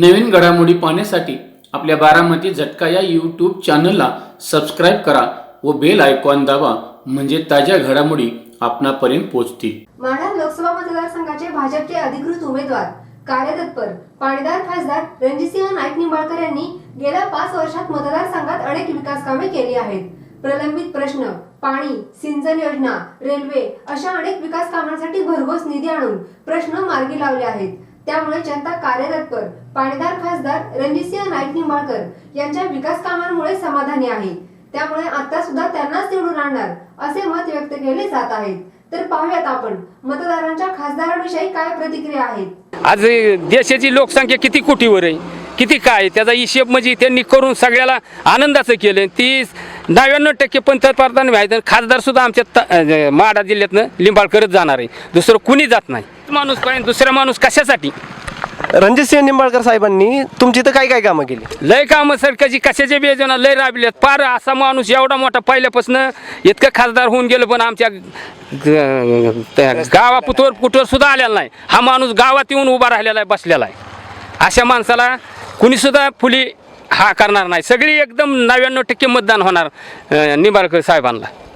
नवीन घडामोडी पाहण्यासाठी आपल्या बारामती झटका या यूट्यूब चॅनलला सबस्क्राईब करा व बेल आयकॉन दाबा म्हणजे ताज्या घडामोडी आपणापर्यंत पोहोचतील. माढा लोकसभा मतदारसंघाचे भाजपचे अधिकृत उमेदवार कार्यतत्पर पाणीदार खासदार रणजितसिंह नाईक निंबाळकर यांनी गेल्या पाच वर्षात मतदारसंघात अनेक विकास कामे केली आहेत. प्रलंबित प्रश्न पाणी सिंचन योजना रेल्वे अशा अनेक विकास कामांसाठी भरघोस निधी आणून प्रश्न मार्गी लावले आहेत. त्यामुळे जनता कार्यरतपर पाणीदार खासदार रणजितसिंह नाईक निंबाळकर यांच्या विकास कामांमुळे समाधानी आहे. त्यामुळे आता सुद्धा त्यांनाच निवडून आणणार असे मत व्यक्त केले जात आहेत. तर पाहूयात आपण मतदारांच्या खासदारांविषयी काय प्रतिक्रिया आहेत? आज देशाची लोकसंख्या किती कोटीवर आहे? किती काय त्याचा हिशेब म्हणजे त्यांनी करून सगळ्याला आनंदाचं केलं. ती नव्याण्णव टक्के पंतप्रधान व्हायचं खासदार सुद्धा आमच्या त- माढा जिल्ह्यातनं लिंबाळकरच जाणार आहे. दुसरं कुणी जात नाही. माणूस पाहिजे दुसरा माणूस कशासाठी? रणजितसिंह निंबाळकर साहेबांनी तुमची तर काय काय कामं केली? लय कामं सरकारची कशाच्या बेजना लय राबल्यात पार असा माणूस एवढा मोठा पहिल्यापासून इतकं खासदार होऊन गेलं पण आमच्या गावापुतवर कुठवर सुद्धा आलेला नाही. हा माणूस गावात येऊन उभा राहिलेला आहे बसलेला आहे. अशा माणसाला कुणी सुद्धा फुली हा करणार नाही. सगळी एकदम नव्याण्णव टक्के मतदान होणार निंबाळकर साहेबांना.